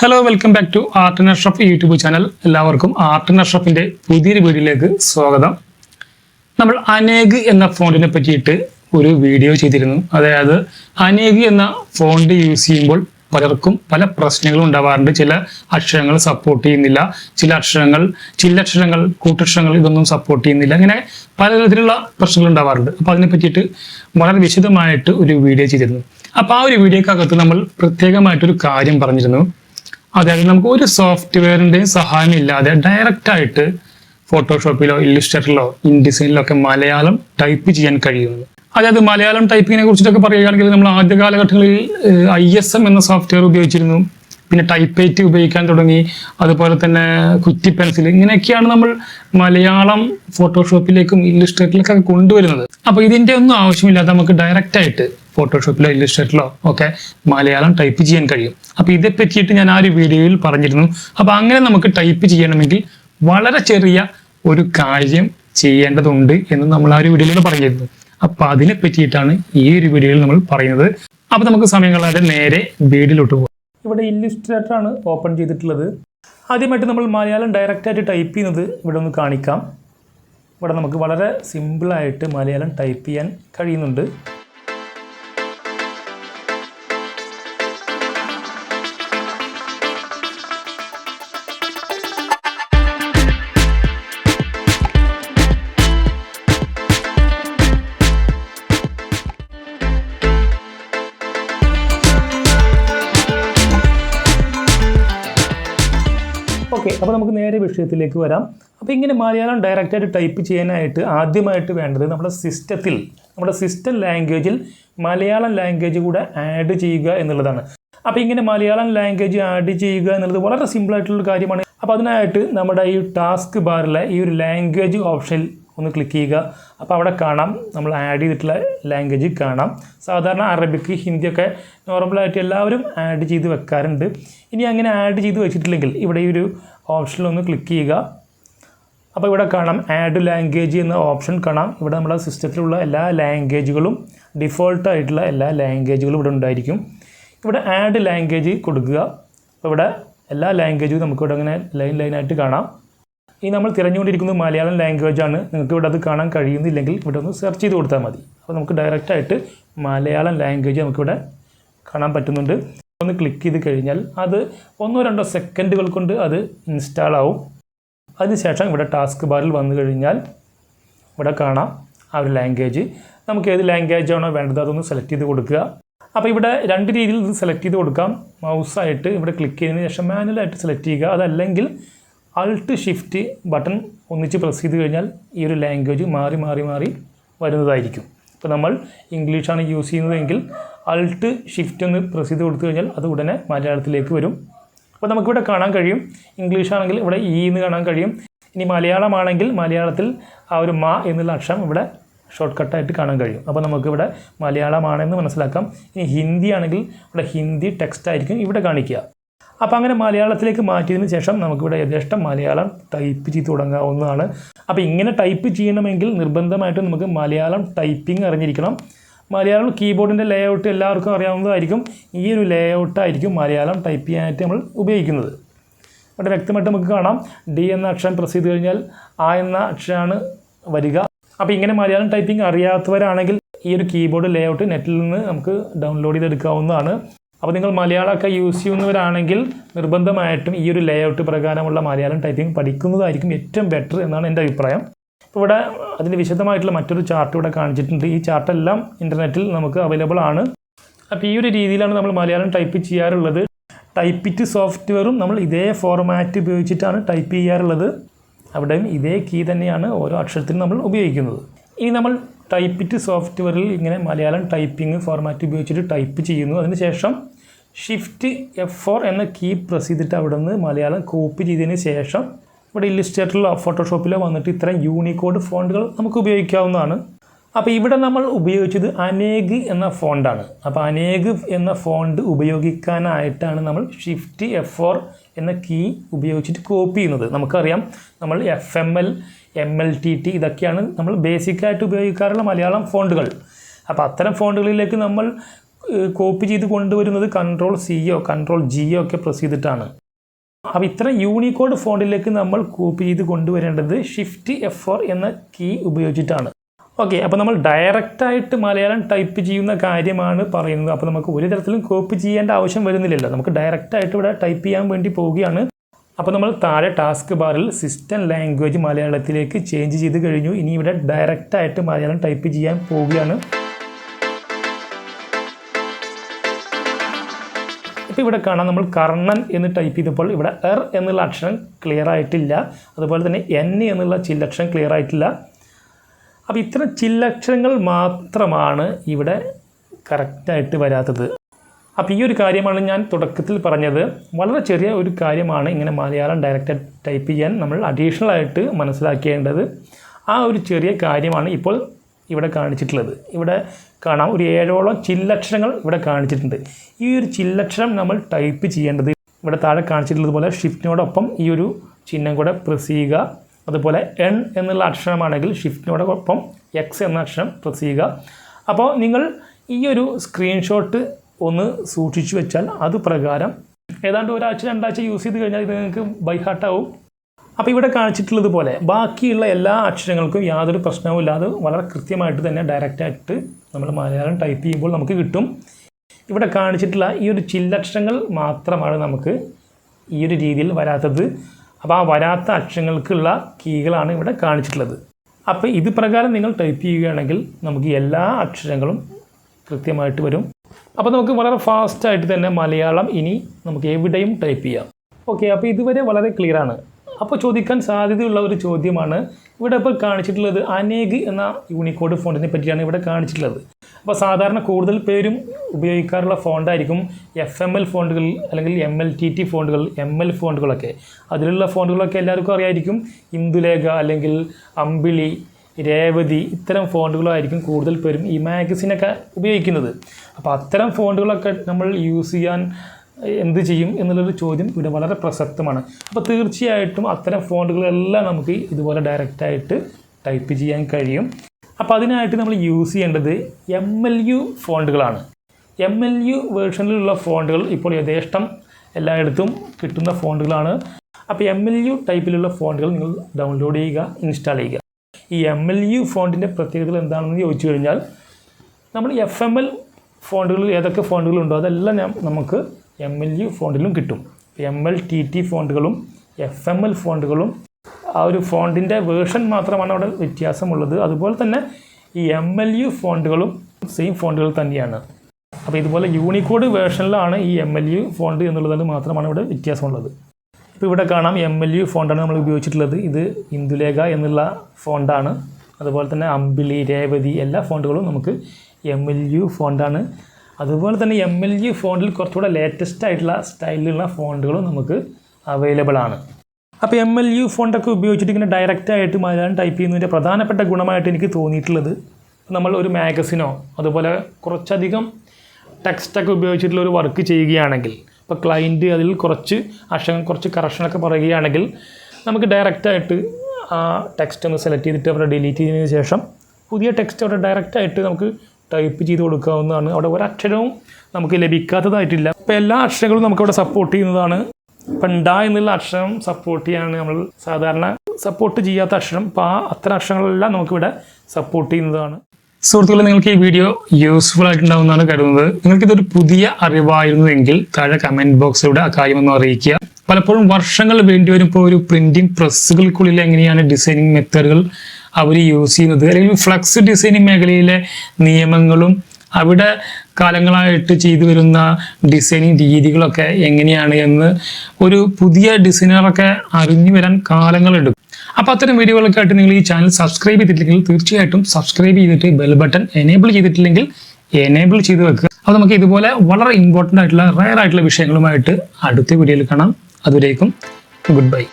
Hello welcome back to art and Ashraf YouTube channel എല്ലാവർക്കും art and അഷ്റഫിന്റെ പുതിയൊരു വീഡിയോയിലേക്ക് സ്വാഗതം. നമ്മൾ അനേക് എന്ന ഫോണ്ടിനെ പറ്റിയിട്ട് ഒരു വീഡിയോ ചെയ്തിരുന്നു. അതായത് അനേക് എന്ന ഫോണ്ട് യൂസ് ചെയ്യുമ്പോൾ പലർക്കും പല പ്രശ്നങ്ങളും ഉണ്ടാവാറുണ്ട്. ചില അക്ഷരങ്ങൾ സപ്പോർട്ട് ചെയ്യുന്നില്ല. ചില അക്ഷരങ്ങൾ ചില അക്ഷരങ്ങൾ കൂട്ടക്ഷരങ്ങൾ ഇതൊന്നും സപ്പോർട്ട് ചെയ്യുന്നില്ല. അങ്ങനെ പലതരത്തിലുള്ള പ്രശ്നങ്ങൾ ഉണ്ടാവാറുണ്ട്. അപ്പോൾ അതിനെ പറ്റിയിട്ട് വളരെ വിശദമായിട്ട് ഒരു വീഡിയോ ചെയ്തിരുന്നു. അപ്പോൾ ആ ഒരു വീഡിയോക്കകത്ത് നമ്മൾ പ്രത്യേകമായിട്ടൊരു കാര്യം പറഞ്ഞിരുന്നു. അതായത് നമുക്ക് ഒരു സോഫ്റ്റ്വെയറിന്റെയും സഹായം ഇല്ലാതെ ഡയറക്റ്റ് ആയിട്ട് ഫോട്ടോഷോപ്പിലോ ഇല്ലുസ്ട്രേറ്ററിലോ ഇൻഡിസൈനിലോ ഒക്കെ മലയാളം ടൈപ്പ് ചെയ്യാൻ കഴിയുന്നത്. അതായത് മലയാളം ടൈപ്പിങ്ങിനെ കുറിച്ചിട്ടൊക്കെ പറയുകയാണെങ്കിൽ നമ്മൾ ആദ്യ കാലഘട്ടങ്ങളിൽ ഐ എസ് എം എന്ന സോഫ്റ്റ്വെയർ ഉപയോഗിച്ചിരുന്നു. പിന്നെ ടൈപ്പ് എയ്റ്റ് ഉപയോഗിക്കാൻ തുടങ്ങി. അതുപോലെ തന്നെ കുറ്റി പെൻസിൽ ഇങ്ങനെയൊക്കെയാണ് നമ്മൾ മലയാളം ഫോട്ടോഷോപ്പിലേക്കും ഇല്ലുസ്ട്രേറ്ററിലേക്കൊക്കെ കൊണ്ടുവരുന്നത്. അപ്പോൾ ഇതിന്റെ ഒന്നും ആവശ്യമില്ലാതെ നമുക്ക് ഡയറക്റ്റ് ആയിട്ട് ഫോട്ടോഷോപ്പിലോ ഇല്ലുസ്ട്രേറ്ററിലോ ഒക്കെ മലയാളം ടൈപ്പ് ചെയ്യാൻ കഴിയും. അപ്പോൾ ഇതേ പറ്റിയിട്ട് ഞാൻ ആ ഒരു വീഡിയോയിൽ പറഞ്ഞിരുന്നു. അപ്പോൾ അങ്ങനെ നമുക്ക് ടൈപ്പ് ചെയ്യണമെങ്കിൽ വളരെ ചെറിയ ഒരു കാര്യം ചെയ്യേണ്ടതുണ്ട് എന്ന് നമ്മൾ ആ ഒരു വീഡിയോയിൽ പറഞ്ഞിരുന്നു. അപ്പോൾ അതിനെ പറ്റിയിട്ടാണ് ഈ ഒരു വീഡിയോയിൽ നമ്മൾ പറയുന്നത്. അപ്പോൾ നമുക്ക് സമയം കളയാതെ നേരെ വീഡിയോയിലോട്ട് പോകാം ഇവിടെ ഇല്ലുസ്ട്രേറ്റർ ആണ് ഓപ്പൺ ചെയ്തിട്ടുള്ളത്. ആദ്യമായിട്ട് നമ്മൾ മലയാളം ഡയറക്റ്റായിട്ട് ടൈപ്പ് ചെയ്യുന്നത് ഇവിടെ ഒന്ന് കാണിക്കാം. ഇവിടെ നമുക്ക് വളരെ സിമ്പിളായിട്ട് മലയാളം ടൈപ്പ് ചെയ്യാൻ കഴിയുന്നുണ്ട്. ഓക്കെ അപ്പോൾ നമുക്ക് നേരെ വിഷയത്തിലേക്ക് വരാം. അപ്പോൾ ഇങ്ങനെ മലയാളം ഡയറക്റ്റായിട്ട് ടൈപ്പ് ചെയ്യാനായിട്ട് ആദ്യമായിട്ട് വേണ്ടത് നമ്മുടെ സിസ്റ്റത്തിൽ നമ്മുടെ സിസ്റ്റം ലാംഗ്വേജിൽ മലയാളം ലാംഗ്വേജ് കൂടെ ആഡ് ചെയ്യുക എന്നുള്ളതാണ്. അപ്പോൾ ഇങ്ങനെ മലയാളം ലാംഗ്വേജ് ആഡ് ചെയ്യുക എന്നുള്ളത് വളരെ സിമ്പിളായിട്ടുള്ള കാര്യമാണ്. അപ്പോൾ അതിനായിട്ട് നമ്മുടെ ഈ ടാസ്ക് ബാറിലെ ഈ ഒരു ലാംഗ്വേജ് ഓപ്ഷനിൽ ഒന്ന് ക്ലിക്ക് ചെയ്യുക. അപ്പോൾ അവിടെ കാണാം നമ്മൾ ആഡ് ചെയ്തിട്ടുള്ള ലാംഗ്വേജ് കാണാം. സാധാരണ അറബിക്ക് ഹിന്ദിയൊക്കെ നോർമലായിട്ട് എല്ലാവരും ആഡ് ചെയ്ത് വെക്കാറുണ്ട്. ഇനി അങ്ങനെ ആഡ് ചെയ്ത് വെച്ചിട്ടില്ലെങ്കിൽ ഇവിടെ ഈ ഒരു ഓപ്ഷനിൽ ഒന്ന് ക്ലിക്ക് ചെയ്യുക. അപ്പോൾ ഇവിടെ കാണാം ആഡ് ലാംഗ്വേജ് എന്ന ഓപ്ഷൻ കാണാം. ഇവിടെ നമ്മുടെ സിസ്റ്റത്തിലുള്ള എല്ലാ ലാംഗ്വേജുകളും ഡിഫോൾട്ടായിട്ടുള്ള എല്ലാ ലാംഗ്വേജുകളും ഇവിടെ ഉണ്ടായിരിക്കും. ഇവിടെ ആഡ് ലാംഗ്വേജ് കൊടുക്കുക. അപ്പോൾ ഇവിടെ എല്ലാ ലാംഗ്വേജും നമുക്കിവിടെ അങ്ങനെ ലൈൻ ലൈനായിട്ട് കാണാം. ഈ നമ്മൾ തിരഞ്ഞുകൊണ്ടിരിക്കുന്നത് മലയാളം ലാംഗ്വേജ് ആണ്. നിങ്ങൾക്ക് ഇവിടെ അത് കാണാൻ കഴിയുന്നില്ലെങ്കിൽ ഇവിടെ ഒന്ന് സെർച്ച് ചെയ്ത് കൊടുത്താൽ മതി. അപ്പോൾ നമുക്ക് ഡയറക്റ്റായിട്ട് മലയാളം ലാംഗ്വേജ് നമുക്കിവിടെ കാണാൻ പറ്റുന്നുണ്ട്. ഒന്ന് ക്ലിക്ക് ചെയ്ത് കഴിഞ്ഞാൽ അത് ഒന്നോ രണ്ടോ സെക്കൻഡുകൾ കൊണ്ട് അത് ഇൻസ്റ്റാൾ ആവും. അതിനുശേഷം ഇവിടെ ടാസ്ക് ബാറിൽ വന്നു കഴിഞ്ഞാൽ ഇവിടെ കാണാം ആ ഒരു ലാംഗ്വേജ് നമുക്ക് ഏത് ലാംഗ്വേജ് ആണോ വേണ്ടത് അതൊന്ന് സെലക്ട് ചെയ്ത് കൊടുക്കുക. അപ്പോൾ ഇവിടെ രണ്ട് രീതിയിൽ ഇത് സെലക്ട് ചെയ്ത് കൊടുക്കാം. മൗസായിട്ട് ഇവിടെ ക്ലിക്ക് ചെയ്തതിന് ശേഷം മാനുവലായിട്ട് സെലക്ട് ചെയ്യുക. അതല്ലെങ്കിൽ അൾട്ട് ഷിഫ്റ്റ് ബട്ടൺ ഒന്നിച്ച് പ്രസ് ചെയ്ത് കഴിഞ്ഞാൽ ഈ ഒരു ലാംഗ്വേജ് മാറി മാറി മാറി വരുന്നതായിരിക്കും. ഇപ്പോൾ നമ്മൾ ഇംഗ്ലീഷാണ് യൂസ് ചെയ്യുന്നതെങ്കിൽ അൾട്ട് ഷിഫ്റ്റ് ഒന്ന് പ്രസ് ചെയ്ത് കൊടുത്തു കഴിഞ്ഞാൽ അത് ഉടനെ മലയാളത്തിലേക്ക് വരും. അപ്പോൾ നമുക്കിവിടെ കാണാൻ കഴിയും. ഇംഗ്ലീഷ് ആണെങ്കിൽ ഇവിടെ ഇ എന്ന് കാണാൻ കഴിയും. ഇനി മലയാളമാണെങ്കിൽ മലയാളത്തിൽ ആ ഒരു മ എന്നുള്ള അക്ഷരം ഇവിടെ ഷോർട്ട് കട്ടായിട്ട് കാണാൻ കഴിയും. അപ്പോൾ നമുക്കിവിടെ മലയാളമാണെന്ന് മനസ്സിലാക്കാം. ഇനി ഹിന്ദി ആണെങ്കിൽ ഇവിടെ ഹിന്ദി ടെക്സ്റ്റ് ആയിരിക്കും ഇവിടെ കാണിക്കുക. അപ്പോൾ അങ്ങനെ മലയാളത്തിലേക്ക് മാറ്റിയതിന് ശേഷം നമുക്കിവിടെ യഥേഷ്ടം മലയാളം ടൈപ്പ് ചെയ്ത് തുടങ്ങാവുന്നതാണ്. അപ്പോൾ ഇങ്ങനെ ടൈപ്പ് ചെയ്യണമെങ്കിൽ നിർബന്ധമായിട്ടും നമുക്ക് മലയാളം ടൈപ്പിംഗ് അറിഞ്ഞിരിക്കണം. മലയാളം കീബോർഡിന്റെ ലേഔട്ട് എല്ലാവർക്കും അറിയാവുന്നതായിരിക്കും. ഈ ഒരു ലേ ഔട്ടായിരിക്കും മലയാളം ടൈപ്പ് ചെയ്യാനായിട്ട് നമ്മൾ ഉപയോഗിക്കുന്നത്. ഇവിടെ വ്യക്തമായിട്ട് നമുക്ക് കാണാം. ഡി എന്ന അക്ഷരം പ്രസ് ചെയ്ത് കഴിഞ്ഞാൽ ആ എന്ന അക്ഷരമാണ് വരിക. അപ്പോൾ ഇങ്ങനെ മലയാളം ടൈപ്പിംഗ് അറിയാത്തവരാണെങ്കിൽ ഈ ഒരു കീബോർഡ് ലേഔട്ട് നെറ്റിൽ നിന്ന് നമുക്ക് ഡൗൺലോഡ് ചെയ്തെടുക്കാവുന്നതാണ്. അപ്പോൾ നിങ്ങൾ മലയാളമൊക്കെ യൂസ് ചെയ്യുന്നവരാണെങ്കിൽ നിർബന്ധമായിട്ടും ഈ ഒരു ലേഔട്ട് പ്രകാരമുള്ള മലയാളം ടൈപ്പിംഗ് പഠിക്കുന്നതായിരിക്കും ഏറ്റവും ബെറ്റർ എന്നാണ് എന്റെ അഭിപ്രായം. അപ്പോൾ ഇവിടെ അതിന് വിശദമായിട്ടുള്ള മറ്റൊരു ചാർട്ട് ഇവിടെ കാണിച്ചിട്ടുണ്ട്. ഈ ചാർട്ടെല്ലാം ഇന്റർനെറ്റിൽ നമുക്ക് അവൈലബിൾ ആണ്. അപ്പോൾ ഈ ഒരു രീതിയിലാണ് നമ്മൾ മലയാളം ടൈപ്പ് ചെയ്യാറുള്ളത്. ടൈപ്പിറ്റ് സോഫ്റ്റ്വെയറും നമ്മൾ ഇതേ ഫോർമാറ്റ് ഉപയോഗിച്ചിട്ടാണ് ടൈപ്പ് ചെയ്യാറുള്ളത്. അവിടെയും ഇതേ കീ തന്നെയാണ് ഓരോ അക്ഷരത്തിനും നമ്മൾ ഉപയോഗിക്കുന്നത്. ഇനി നമ്മൾ ടൈപ്പിറ്റ് സോഫ്റ്റ്വെയറിൽ ഇങ്ങനെ മലയാളം ടൈപ്പിംഗ് ഫോർമാറ്റ് ഉപയോഗിച്ചിട്ട് ടൈപ്പ് ചെയ്യുന്നു. അതിനുശേഷം ഷിഫ്റ്റ് എഫ് ഫോർ എന്ന കീ പ്രസ് ചെയ്തിട്ട് അവിടെ നിന്ന് മലയാളം കോപ്പി ചെയ്തതിന് ശേഷം ഇവിടെ ഇല്ലുസ്ട്രേറ്ററിലോ ഫോട്ടോഷോപ്പിലോ വന്നിട്ട് ഇത്തരം യൂണിക്കോഡ് ഫോണ്ടുകൾ നമുക്ക് ഉപയോഗിക്കാവുന്നതാണ്. അപ്പോൾ ഇവിടെ നമ്മൾ ഉപയോഗിച്ചത് അനേക് എന്ന ഫോണ്ടാണ് അപ്പോൾ അനേക് എന്ന ഫോണ്ട് ഉപയോഗിക്കാനായിട്ടാണ് നമ്മൾ ഷിഫ്റ്റ് എഫ് ഫോർ എന്ന കീ ഉപയോഗിച്ചിട്ട് കോപ്പി ചെയ്യുന്നത്. നമുക്കറിയാം നമ്മൾ F M L M L T T ഇതൊക്കെയാണ് നമ്മൾ ബേസിക്കായിട്ട് ഉപയോഗിക്കാറുള്ള മലയാളം ഫോണ്ടുകൾ അപ്പോൾ അത്തരം ഫോണ്ടുകളിലേക്ക് നമ്മൾ കോപ്പി ചെയ്ത് കൊണ്ടുവരുന്നത് കൺട്രോൾ സിയോ കൺട്രോൾ ജിയോ ഒക്കെ പ്രസ് ചെയ്തിട്ടാണ്. അപ്പോൾ ഇത്തരം യൂണിക്കോഡ് ഫോണ്ടിലേക്ക് നമ്മൾ കോപ്പി ചെയ്ത് കൊണ്ടുവരേണ്ടത് ഷിഫ്റ്റ് എഫ് ഫോർ എന്ന കീ ഉപയോഗിച്ചിട്ടാണ്. ഓക്കെ അപ്പോൾ നമ്മൾ ഡയറക്റ്റായിട്ട് മലയാളം ടൈപ്പ് ചെയ്യുന്ന കാര്യമാണ് പറയുന്നത്. അപ്പോൾ നമുക്ക് ഒരു തരത്തിലും കോപ്പി ചെയ്യേണ്ട ആവശ്യം വരുന്നില്ലല്ലോ. നമുക്ക് ഡയറക്റ്റായിട്ട് ഇവിടെ ടൈപ്പ് ചെയ്യാൻ വേണ്ടി പോവുകയാണ്. അപ്പോൾ നമ്മൾ താഴെ ടാസ്ക് ബാറിൽ സിസ്റ്റം ലാംഗ്വേജ് മലയാളത്തിലേക്ക് ചേഞ്ച് ചെയ്ത് കഴിഞ്ഞു. ഇനി ഇവിടെ ഡയറക്റ്റായിട്ട് മലയാളം ടൈപ്പ് ചെയ്യാൻ പോവുകയാണ്. ഇപ്പോൾ ഇവിടെ കാണാം നമ്മൾ കർണൻ എന്ന് ടൈപ്പ് ചെയ്തപ്പോൾ ഇവിടെ എർ എന്നുള്ള അക്ഷരം ക്ലിയർ ആയിട്ടില്ല. അതുപോലെ തന്നെ എൻ എന്നുള്ള ചില്ലക്ഷരം ക്ലിയർ ആയിട്ടില്ല. അപ്പോൾ ഇത്തരം ചില്ലക്ഷരങ്ങൾ മാത്രമാണ് ഇവിടെ കറക്റ്റായിട്ട് വരാത്തത്. അപ്പോൾ ഈ ഒരു കാര്യമാണ് ഞാൻ തുടക്കത്തിൽ പറഞ്ഞത്. വളരെ ചെറിയ ഒരു കാര്യമാണ് ഇങ്ങനെ മലയാളം ഡയറക്റ്റ് ടൈപ്പ് ചെയ്യാൻ നമ്മൾ അഡീഷണൽ ആയിട്ട് മനസ്സിലാക്കേണ്ടത്. ആ ഒരു ചെറിയ കാര്യമാണ് ഇപ്പോൾ ഇവിടെ കാണിച്ചിട്ടുള്ളത്. ഇവിടെ കാണാം ഒരു ഏഴോളം ചില്ലക്ഷരങ്ങൾ ഇവിടെ കാണിച്ചിട്ടുണ്ട്. ഈ ഒരു ചില്ലക്ഷരം നമ്മൾ ടൈപ്പ് ചെയ്യേണ്ടത് ഇവിടെ താഴെ കാണിച്ചിട്ടുള്ളത് പോലെ ഷിഫ്റ്റിനോടൊപ്പം ഈ ഒരു ചിഹ്നം കൂടെ പ്രസ് ചെയ്യുക. അതുപോലെ എൺ എന്നുള്ള അക്ഷരമാണെങ്കിൽ ഷിഫ്റ്റിനോടൊപ്പം എക്സ് എന്ന അക്ഷരം പ്രസ് ചെയ്യുക. അപ്പോൾ നിങ്ങൾ ഈ ഒരു സ്ക്രീൻഷോട്ട് ഒന്ന് സൂക്ഷിച്ചു വെച്ചാൽ അത് പ്രകാരം ഏതാണ്ട് ഒരാഴ്ച രണ്ടാഴ്ച യൂസ് ചെയ്ത് കഴിഞ്ഞാൽ ഇത് നിങ്ങൾക്ക് ബൈഹാർട്ടാവും അപ്പോൾ ഇവിടെ കാണിച്ചിട്ടുള്ളത് പോലെ ബാക്കിയുള്ള എല്ലാ അക്ഷരങ്ങൾക്കും യാതൊരു പ്രശ്നവും ഇല്ലാതെ വളരെ കൃത്യമായിട്ട് തന്നെ ഡയറക്റ്റായിട്ട് നമ്മൾ മലയാളം ടൈപ്പ് ചെയ്യുമ്പോൾ നമുക്ക് കിട്ടും. ഇവിടെ കാണിച്ചിട്ടുള്ള ഈ ഒരു ചില്ലക്ഷരങ്ങൾ മാത്രമാണ് നമുക്ക് ഈ ഒരു രീതിയിൽ വരാത്തത്. അപ്പോൾ ആ വരാത്ത അക്ഷരങ്ങൾക്കുള്ള കീകളാണ് ഇവിടെ കാണിച്ചിട്ടുള്ളത്. അപ്പോൾ ഇത് പ്രകാരം നിങ്ങൾ ടൈപ്പ് ചെയ്യുകയാണെങ്കിൽ നമുക്ക് എല്ലാ അക്ഷരങ്ങളും കൃത്യമായിട്ട് വരും. അപ്പോൾ നമുക്ക് വളരെ ഫാസ്റ്റായിട്ട് തന്നെ മലയാളം ഇനി നമുക്ക് എവിടെയും ടൈപ്പ് ചെയ്യാം. ഓക്കെ അപ്പോൾ ഇതുവരെ വളരെ ക്ലിയർ ആണ്. അപ്പോൾ ചോദിക്കാൻ സാധ്യതയുള്ള ഒരു ചോദ്യമാണ് ഇവിടെ ഇപ്പോൾ കാണിച്ചിട്ടുള്ളത് അനേക് എന്ന യൂണിക്കോഡ് ഫോണ്ടിനെ പറ്റിയാണ് ഇവിടെ കാണിച്ചിട്ടുള്ളത്. അപ്പോൾ സാധാരണ കൂടുതൽ പേരും ഉപയോഗിക്കാറുള്ള ഫോണ്ടായിരിക്കും എഫ് എം എൽ ഫോണ്ടുകൾ അല്ലെങ്കിൽ എം എൽ ടി ടി ഫോണ്ടുകൾ എം എൽ ഫോണ്ടുകളൊക്കെ അതിലുള്ള ഫോണ്ടുകളൊക്കെ എല്ലാവർക്കും അറിയായിരിക്കും. ഇന്ദുലേഖ അല്ലെങ്കിൽ അമ്പിളി രേവതി ഇത്തരം ഫോണ്ടുകളായിരിക്കും കൂടുതൽ പേരും ഈ മാഗസിനൊക്കെ ഉപയോഗിക്കുന്നത്. അപ്പോൾ അത്തരം ഫോണ്ടുകളൊക്കെ നമ്മൾ യൂസ് ചെയ്യാൻ എന്ത് ചെയ്യും എന്നുള്ളൊരു ചോദ്യം ഇവിടെ വളരെ പ്രസക്തമാണ്. അപ്പോൾ തീർച്ചയായിട്ടും അത്തരം ഫോണ്ടുകളെല്ലാം നമുക്ക് ഇതുപോലെ ഡയറക്റ്റായിട്ട് ടൈപ്പ് ചെയ്യാൻ കഴിയും. അപ്പോൾ അതിനായിട്ട് നമ്മൾ യൂസ് ചെയ്യേണ്ടത് എം എൽ യു ഫോണ്ടുകളാണ്. എം എൽ യു വേർഷനിലുള്ള ഫോണ്ടുകൾ ഇപ്പോൾ യഥേഷ്ടം എല്ലായിടത്തും കിട്ടുന്ന ഫോണ്ടുകളാണ്. അപ്പോൾ എം എൽ യു ടൈപ്പിലുള്ള ഫോണ്ടുകൾ നിങ്ങൾ ഡൗൺലോഡ് ചെയ്യുക ഇൻസ്റ്റാൾ ചെയ്യുക. ഈ എം എൽ യു ഫോണ്ടിന്റെ പ്രത്യേകതകൾ എന്താണെന്ന് ചോദിച്ചു കഴിഞ്ഞാൽ നമ്മൾ എഫ് എം എൽ ഫോണ്ടുകൾ ഏതൊക്കെ ഫോണ്ടുകളുണ്ടോ അതെല്ലാം നമുക്ക് എം എൽ യു ഫോണ്ടിലും കിട്ടും. എം എൽ ടി ടി ഫോണ്ടുകളും എഫ് എം എൽ ഫോണ്ടുകളും ആ ഒരു ഫോണ്ടിന്റെ വേർഷൻ മാത്രമാണ് അവിടെ വ്യത്യാസമുള്ളത്. അതുപോലെ തന്നെ ഈ എം എൽ യു ഫോണ്ടുകളും സെയിം ഫോണ്ടുകൾ തന്നെയാണ്. അപ്പോൾ ഇതുപോലെ യൂണിക്കോഡ് വേർഷനിലാണ് ഈ എം എൽ യു ഫോണ്ട് എന്നുള്ളതിൽ മാത്രമാണ് ഇവിടെ വ്യത്യാസമുള്ളത്. ഇപ്പോൾ ഇവിടെ കാണാം എം എൽ യു ഫോണ്ടാണ് നമ്മൾ ഉപയോഗിച്ചിട്ടുള്ളത്. ഇത് ഇന്ദുലേഖ എന്നുള്ള ഫോണ്ടാണ് അതുപോലെ തന്നെ അമ്പിളി രേവതി എല്ലാ ഫോണ്ടുകളും നമുക്ക് എം എൽ യു ഫോണ്ടാണ് അതുപോലെ തന്നെ എം എൽ യു ഫോണ്ടിൽ കുറച്ചുകൂടെ ലേറ്റസ്റ്റ് ആയിട്ടുള്ള സ്റ്റൈലിലുള്ള ഫോണ്ടുകളും നമുക്ക് അവൈലബിൾ ആണ്. അപ്പോൾ എം എൽ യു ഫോണ്ടൊക്കെ ഉപയോഗിച്ചിട്ട് ഇങ്ങനെ ഡയറക്റ്റായിട്ട് മലയാളം ടൈപ്പ് ചെയ്യുന്നതിന്റെ പ്രധാനപ്പെട്ട ഗുണമായിട്ട് എനിക്ക് തോന്നിയിട്ടുള്ളത് നമ്മൾ ഒരു മാഗസിനോ അതുപോലെ കുറച്ചധികം ടെക്സ്റ്റൊക്കെ ഉപയോഗിച്ചിട്ടുള്ള ഒരു വർക്ക് ചെയ്യുകയാണെങ്കിൽ ഇപ്പോൾ ക്ലയന്റ് അതിൽ കുറച്ച് അക്ഷരം കുറച്ച് കറക്ഷനൊക്കെ പറയുകയാണെങ്കിൽ നമുക്ക് ഡയറക്റ്റായിട്ട് ആ ടെക്സ്റ്റ് ഒന്ന് സെലക്ട് ചെയ്തിട്ട് അവിടെ ഡിലീറ്റ് ചെയ്തതിന് ശേഷം പുതിയ ടെക്സ്റ്റ് അവിടെ ഡയറക്റ്റായിട്ട് നമുക്ക് ടൈപ്പ് ചെയ്ത് കൊടുക്കാവുന്നതാണ്. അവിടെ ഒരക്ഷരവും നമുക്ക് ലഭിക്കാത്തതായിട്ടില്ല. അപ്പോൾ എല്ലാ അക്ഷരങ്ങളും നമുക്കവിടെ സപ്പോർട്ട് ചെയ്യുന്നതാണ്. ഇപ്പം ഡ എന്നുള്ള അക്ഷരം സപ്പോർട്ട് ചെയ്യാണ് നമ്മൾ സാധാരണ സപ്പോർട്ട് ചെയ്യാത്ത അക്ഷരം. അപ്പോൾ ആ അത്തരം അക്ഷരങ്ങളെല്ലാം നമുക്കിവിടെ സപ്പോർട്ട് ചെയ്യുന്നതാണ്. സുഹൃത്തുക്കളെ നിങ്ങൾക്ക് ഈ വീഡിയോ യൂസ്ഫുൾ ആയിട്ടുണ്ടാവുമെന്നാണ് കരുതുന്നത്. നിങ്ങൾക്ക് ഇതൊരു പുതിയ അറിവായിരുന്നുവെങ്കിൽ താഴെ കമന്റ് ബോക്സിലൂടെ ആ കാര്യമൊന്ന് അറിയിക്കുക. പലപ്പോഴും വർഷങ്ങൾ വേണ്ടി വരുമ്പോൾ ഒരു പ്രിന്റിംഗ് പ്രസ്സുകൾക്കുള്ളിൽ എങ്ങനെയാണ് ഡിസൈനിങ് മെത്തേഡുകൾ അവർ യൂസ് ചെയ്യുന്നത്? അല്ലെങ്കിൽ ഫ്ലക്സ് ഡിസൈനിങ് മേഖലയിലെ നിയമങ്ങളും അവിടെ കാലങ്ങളായിട്ട് ചെയ്തു വരുന്ന ഡിസൈനിങ് രീതികളൊക്കെ എങ്ങനെയാണ് എന്ന് ഒരു പുതിയ ഡിസൈനറൊക്കെ അറിഞ്ഞു വരാൻ കാലങ്ങളെടുക്കും അപ്പോൾ അത്തരം വീഡിയോകളൊക്കെ നിങ്ങൾ ഈ ചാനൽ സബ്സ്ക്രൈബ് ചെയ്തിട്ടില്ലെങ്കിൽ തീർച്ചയായിട്ടും സബ്സ്ക്രൈബ് ചെയ്തിട്ട് ബെൽ ബട്ടൺ എനേബിൾ ചെയ്തിട്ടില്ലെങ്കിൽ എനേബിൾ ചെയ്ത് വെക്കുക. അപ്പോൾ നമുക്ക് ഇതുപോലെ വളരെ ഇമ്പോർട്ടന്റ് ആയിട്ടുള്ള റയർ ആയിട്ടുള്ള വിഷയങ്ങളുമായിട്ട് അടുത്ത വീഡിയോയിൽ കാണാം. അതുവരേക്കും ഗുഡ് ബൈ